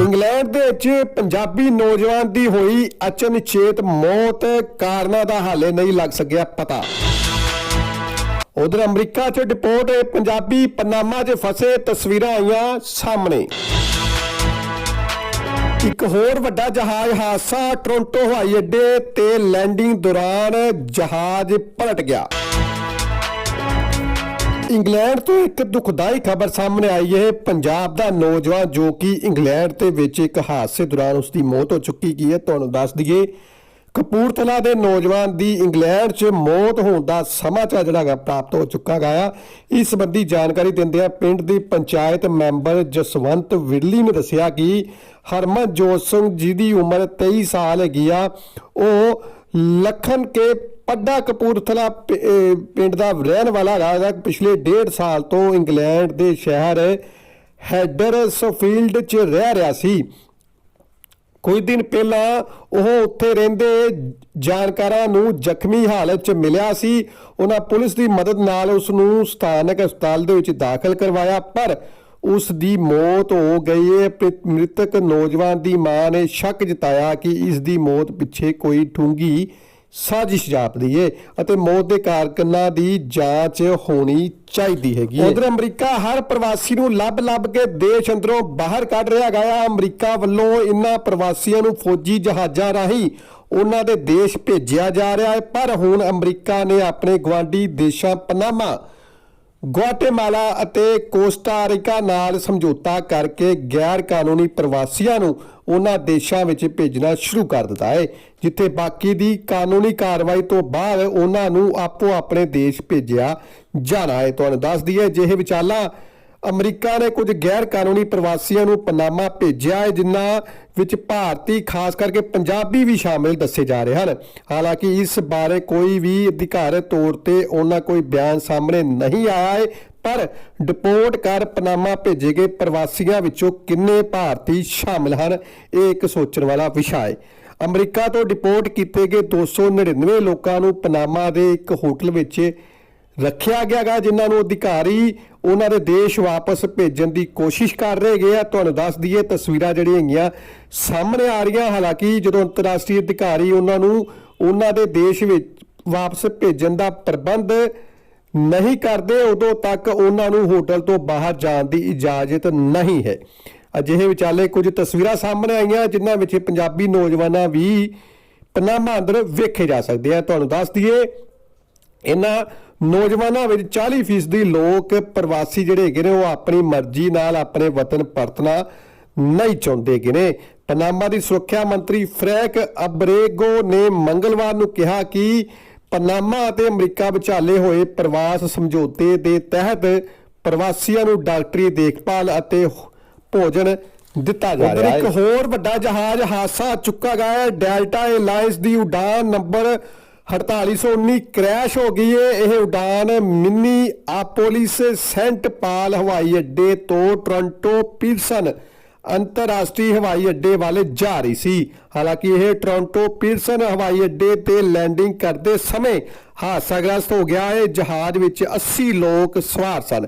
England ਦੇ ਵਿੱਚ ਪੰਜਾਬੀ ਨੌਜਵਾਨ ਦੀ ਹੋਈ ਅਚਨਚੇਤ ਮੌਤ ਕਾਰਨਾਂ ਦਾ ਹਾਲੇ ਨਹੀਂ ਲੱਗ ਸਕਿਆ ਪਤਾ। ਉਧਰ ਅਮਰੀਕਾ 'ਚ ਡਿਪੋਰਟ ਹੋਏ ਪੰਜਾਬੀ ਪਨਾਮਾ 'ਚ ਫਸੇ ਤਸਵੀਰਾਂ ਆਈਆਂ ਸਾਹਮਣੇ। ਇੱਕ ਹੋਰ ਵੱਡਾ ਜਹਾਜ਼ ਹਾਦਸਾ ਟੋਰਾਂਟੋ ਹਵਾਈ ਅੱਡੇ ਤੇ ਲੈਂਡਿੰਗ ਦੌਰਾਨ ਜਹਾਜ਼ ਪਲਟ ਗਿਆ। ਇੰਗਲੈਂਡ ਤੋਂ ਇੱਕ ਦੁਖਦਾਈ ਖਬਰ ਸਾਹਮਣੇ ਆਈ ਹੈ। ਪੰਜਾਬ ਦਾ ਨੌਜਵਾਨ ਜੋ ਕਿ ਇੰਗਲੈਂਡ ਦੇ ਵਿੱਚ ਇੱਕ ਹਾਦਸੇ ਦੌਰਾਨ ਉਸ ਦੀ ਮੌਤ ਹੋ ਚੁੱਕੀ ਕੀ ਹੈ, ਤੁਹਾਨੂੰ ਦੱਸ ਦਈਏ। ਕਪੂਰਥਲਾ ਦੇ ਨੌਜਵਾਨ ਦੀ ਇੰਗਲੈਂਡ 'ਚ ਮੌਤ ਹੋਣ ਦਾ ਸਮਾਚਾਰ ਜਿਹੜਾ ਹੈਗਾ ਪ੍ਰਾਪਤ ਹੋ ਚੁੱਕਾ ਗਿਆ ਇਸ ਸੰਬੰਧੀ ਜਾਣਕਾਰੀ ਦਿੰਦਿਆਂ ਪਿੰਡ ਦੀ ਪੰਚਾਇਤ ਮੈਂਬਰ ਜਸਵੰਤ ਵਿਰਲੀ ਨੇ ਦੱਸਿਆ ਕਿ ਹਰਮਨਜੋਤ ਸਿੰਘ ਜਿਹਦੀ ਉਮਰ 23 ਸਾਲ ਹੈਗੀ ਆ। ਉਹ ਲਖਨ ਕੇ ਪੱਡਾ ਕਪੂਰਥਲਾ ਪਿੰਡ ਦਾ ਰਹਿਣ ਵਾਲਾ ਹੈਗਾ ਪਿਛਲੇ ਡੇਢ ਸਾਲ ਤੋਂ ਇੰਗਲੈਂਡ ਦੇ ਸ਼ਹਿਰ ਹੈਡਰਸਫੀਲਡ 'ਚ ਰਹਿ ਰਿਹਾ ਸੀ ਕੁਝ ਦਿਨ ਪਹਿਲਾਂ ਉਹ ਉੱਥੇ ਰਹਿੰਦੇ ਜਾਣਕਾਰਾਂ ਨੂੰ ਜ਼ਖਮੀ ਹਾਲਤ 'ਚ ਮਿਲਿਆ ਸੀ ਉਹਨਾਂ ਪੁਲਿਸ ਦੀ ਮਦਦ ਨਾਲ ਉਸ ਨੂੰ ਸਥਾਨਕ ਹਸਪਤਾਲ ਦੇ ਵਿੱਚ ਦਾਖਲ ਕਰਵਾਇਆ ਪਰ ਉਸ ਦੀ ਮੌਤ ਹੋ ਗਈ ਹੈ ਮ੍ਰਿਤਕ ਨੌਜਵਾਨ ਦੀ ਮਾਂ ਨੇ ਸ਼ੱਕ ਜਤਾਇਆ ਕਿ ਇਸ ਦੀ ਮੌਤ ਪਿੱਛੇ ਕੋਈ ਠੁੰਗੀ ਸਾਜ਼ਿਸ਼ ਜਾਪਦੀ ਏ ਅਤੇ ਮੌਤ ਦੇ ਕਾਰਕਨਾਂ ਦੀ ਜਾਂਚ ਹੋਣੀ ਚਾਹੀਦੀ ਹੈਗੀ ਉਧਰ ਅਮਰੀਕਾ ਹਰ ਪ੍ਰਵਾਸੀ ਨੂੰ ਲੱਭ-ਲੱਭ ਕੇ ਦੇਸ਼ ਅੰਦਰੋਂ ਬਾਹਰ ਕੱਢ ਰਿਹਾ ਗਿਆ ਅਮਰੀਕਾ ਵੱਲੋਂ ਇਨ੍ਹਾਂ ਪ੍ਰਵਾਸੀਆਂ ਨੂੰ ਫੌਜੀ ਜਹਾਜ਼ਾਂ ਰਾਹੀਂ ਉਹਨਾਂ ਦੇ ਦੇਸ਼ ਭੇਜਿਆ ਜਾ ਰਿਹਾ ਹੈ ਪਰ ਹੁਣ ਅਮਰੀਕਾ ਨੇ ਆਪਣੇ ਗਵਾਂਢੀ ਦੇਸ਼ਾਂ ਪਨਾਮਾ ਗੁਆਟੇਮਾਲਾ ਅਤੇ ਕੋਸਟਾਰੀਕਾ ਨਾਲ ਸਮਝੌਤਾ ਕਰਕੇ ਗੈਰ ਕਾਨੂੰਨੀ ਪ੍ਰਵਾਸੀਆਂ ਨੂੰ ਉਹਨਾਂ ਦੇਸ਼ਾਂ ਵਿੱਚ ਭੇਜਣਾ ਸ਼ੁਰੂ ਕਰ ਦਿੱਤਾ ਹੈ, ਜਿੱਥੇ ਬਾਕੀ ਦੀ ਕਾਨੂੰਨੀ ਕਾਰਵਾਈ ਤੋਂ ਬਾਅਦ ਉਹਨਾਂ ਨੂੰ ਆਪੋ ਆਪਣੇ ਦੇਸ਼ ਭੇਜਿਆ ਜਾਣਾ ਹੈ। ਤੁਹਾਨੂੰ ਦੱਸ ਦਈਏ ਜਿਹੇ ਵਿਚਾਲਾ ਅਮਰੀਕਾ ਨੇ ਕੁਝ ਗੈਰ ਕਾਨੂੰਨੀ ਪ੍ਰਵਾਸੀਆਂ ਨੂੰ ਪਨਾਮਾ ਭੇਜਿਆ ਹੈ, ਜਿਨ੍ਹਾਂ ਵਿੱਚ ਭਾਰਤੀ, ਖਾਸ ਕਰਕੇ ਪੰਜਾਬੀ ਵੀ ਸ਼ਾਮਿਲ ਦੱਸੇ ਜਾ ਰਹੇ ਹਨ। ਹਾਲਾਂਕਿ ਇਸ ਬਾਰੇ ਕੋਈ ਵੀ ਅਧਿਕਾਰਤ ਤੌਰ ਤੇ ਉਹਨਾਂ ਕੋਈ ਬਿਆਨ ਸਾਹਮਣੇ ਨਹੀਂ ਆਇਆ ਹੈ, ਪਰ ਡਿਪੋਰਟ ਕਰ ਪਨਾਮਾ ਭੇਜੇ ਗਏ ਪ੍ਰਵਾਸੀਆਂ ਵਿੱਚੋਂ ਕਿੰਨੇ ਭਾਰਤੀ ਸ਼ਾਮਿਲ ਹਨ, ਇਹ ਇੱਕ ਸੋਚਣ ਵਾਲਾ ਵਿਸ਼ਾ ਹੈ। ਅਮਰੀਕਾ ਤੋਂ ਡਿਪੋਰਟ ਕੀਤੇ ਗਏ 299 ਲੋਕਾਂ ਨੂੰ ਪਨਾਮਾ ਦੇ ਇੱਕ ਹੋਟਲ ਵਿੱਚ ਰੱਖਿਆ ਗਿਆ ਗਾ, ਜਿਨ੍ਹਾਂ ਨੂੰ ਅਧਿਕਾਰੀ ਉਹਨਾਂ ਦੇ ਦੇਸ਼ ਵਾਪਸ ਭੇਜਣ ਦੀ ਕੋਸ਼ਿਸ਼ ਕਰ ਰਹੇ ਗਏ ਆ। ਤੁਹਾਨੂੰ ਦੱਸ ਦਈਏ, ਤਸਵੀਰਾਂ ਜਿਹੜੀਆਂ ਹੈਗੀਆਂ ਸਾਹਮਣੇ ਆ ਰਹੀਆਂ। ਹਾਲਾਂਕਿ ਜਦੋਂ ਅੰਤਰਰਾਸ਼ਟਰੀ ਅਧਿਕਾਰੀ ਉਹਨਾਂ ਨੂੰ ਉਹਨਾਂ ਦੇ ਦੇਸ਼ ਵਿੱਚ ਵਾਪਸ ਭੇਜਣ ਦਾ ਪ੍ਰਬੰਧ ਨਹੀਂ ਕਰਦੇ, ਉਦੋਂ ਤੱਕ ਉਹਨਾਂ ਨੂੰ ਹੋਟਲ ਤੋਂ ਬਾਹਰ ਜਾਣ ਦੀ ਇਜਾਜ਼ਤ ਨਹੀਂ ਹੈ। ਅਜਿਹੇ ਵਿਚਾਲੇ ਕੁਝ ਤਸਵੀਰਾਂ ਸਾਹਮਣੇ ਆਈਆਂ, ਜਿਨ੍ਹਾਂ ਵਿੱਚ ਪੰਜਾਬੀ ਨੌਜਵਾਨਾਂ ਵੀ ਪਨਾਮਾ ਅੰਦਰ ਵੇਖੇ ਜਾ ਸਕਦੇ ਆ। ਤੁਹਾਨੂੰ ਦੱਸ ਦਈਏ ਇਹਨਾਂ ਨੌਜਵਾਨਾਂ ਵਿੱਚ 40% ਲੋਕ ਪ੍ਰਵਾਸੀ ਜਿਹੜੇ ਹੈਗੇ ਨੇ ਉਹ ਆਪਣੀ ਮਰਜ਼ੀ ਨਾਲ ਆਪਣੇ ਵਤਨ ਪਰਤਣਾ ਨਹੀਂ ਚਾਹੁੰਦੇ ਨੇ। ਪਨਾਮਾ ਦੀ ਸੁਰੱਖਿਆ ਮੰਤਰੀ ਫਰੈਂਕ ਅਬਰੇਗੋ ਨੇ ਮੰਗਲਵਾਰ ਨੂੰ ਕਿਹਾ ਕਿ ਪਨਾਮਾ ਅਤੇ ਅਮਰੀਕਾ ਵਿਚਾਲੇ ਹੋਏ ਪ੍ਰਵਾਸ ਸਮਝੌਤੇ ਦੇ ਤਹਿਤ ਪ੍ਰਵਾਸੀਆਂ ਨੂੰ ਡਾਕਟਰੀ ਦੇਖਭਾਲ ਅਤੇ ਭੋਜਨ ਦਿੱਤਾ ਜਾ ਰਿਹਾ ਹੈ। ਇੱਕ ਹੋਰ ਵੱਡਾ ਜਹਾਜ਼ ਹਾਦਸਾ ਚੁੱਕਾ ਗਿਆ ਹੈ। ਡੈਲਟਾ 에ਅਰਲਾਈਨਸ ਦੀ ਉਡਾਨ ਨੰਬਰ 4819 ਕ੍ਰੈਸ਼ ਹੋ ਗਈ ਏ। ਇਹ ਉਡਾਨ ਮਿੰਨੀ ਆਪੋਲਿਸ, ਸੈਂਟ ਪਾਲ ਹਵਾਈ ਅੱਡੇ ਤੋਂ ਟੋਰਾਂਟੋ ਪੀਰਸਨ ਅੰਤਰਰਾਸ਼ਟਰੀ ਹਵਾਈ ਅੱਡੇ ਵੱਲ ਜਾ ਰਹੀ ਸੀ। ਹਾਲਾਂਕਿ ਇਹ ਟੋਰਾਂਟੋ ਪੀਰਸਨ ਹਵਾਈ ਅੱਡੇ ਤੇ ਲੈਂਡਿੰਗ ਕਰਦੇ ਸਮੇਂ ਹਾਦਸਾਗ੍ਰਸਤ ਹੋ ਗਿਆ ਹੈ ਜਹਾਜ਼ ਵਿੱਚ 80 ਲੋਕ ਸਵਾਰ ਸਨ,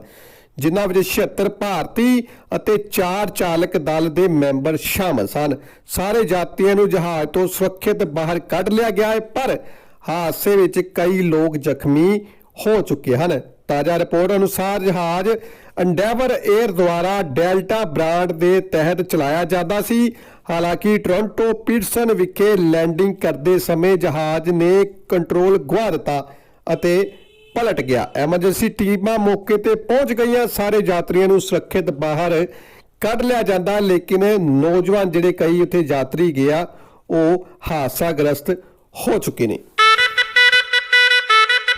ਜਿਨ੍ਹਾਂ ਵਿੱਚ 76 ਭਾਰਤੀ ਅਤੇ 4 ਚਾਲਕ ਦਲ ਦੇ ਮੈਂਬਰ ਸ਼ਾਮਲ ਸਨ। ਸਾਰੇ ਯਾਤਰੀਆਂ ਨੂੰ ਜਹਾਜ਼ ਤੋਂ ਸੁਰੱਖਿਅਤ ਬਾਹਰ ਕੱਢ ਲਿਆ ਗਿਆ ਹੈ ਪਰ ਹਾਦਸੇ ਵਿੱਚ ਕਈ ਲੋਕ ਜ਼ਖਮੀ ਹੋ ਚੁੱਕੇ ਹਨ। ਤਾਜ਼ਾ ਰਿਪੋਰਟ ਅਨੁਸਾਰ ਜਹਾਜ਼ ਅੰਡੈਵਰ 에ਅਰ ਦੁਆਰਾ ਡੈਲਟਾ ਬ੍ਰਾਂਡ ਦੇ ਤਹਿਤ ਚਲਾਇਆ ਜਾਂਦਾ ਸੀ। ਹਾਲਾਂਕਿ ਟੋਰਾਂਟੋ ਪੀਟਸਨ ਵਿਖੇ ਲੈਂਡਿੰਗ ਕਰਦੇ ਸਮੇਂ ਜਹਾਜ਼ ਨੇ ਕੰਟਰੋਲ ਗੁਆ ਦਿੱਤਾ ਅਤੇ ਪਲਟ ਗਿਆ। ਐਮਰਜੈਂਸੀ ਟੀਮਾਂ ਮੌਕੇ ਤੇ ਪਹੁੰਚ ਗਈਆਂ। ਸਾਰੇ ਯਾਤਰੀਆਂ ਨੂੰ ਸੁਰੱਖਿਅਤ ਬਾਹਰ ਕੱਢ ਲਿਆ ਜਾਂਦਾ, ਲੇਕਿਨ ਨੌਜਵਾਨ ਜਿਹੜੇ ਕਈ ਉੱਥੇ ਯਾਤਰੀ ਗਿਆ, ਉਹ ਹਾਦਸਾਗ੍ਰਸਤ ਹੋ ਚੁੱਕੇ ਨੇ।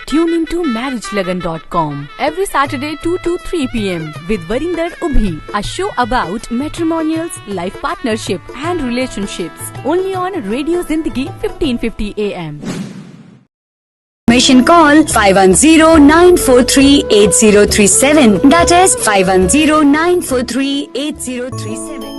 Tune into marriagelagan.com every Saturday 2 to 3 p.m. with Varinder Ubhi, a show about matrimonials, life partnership and relationships. Only on Radio Zindagi 1550 AM. Mission call 510-943-8037. That is 510-943-8037.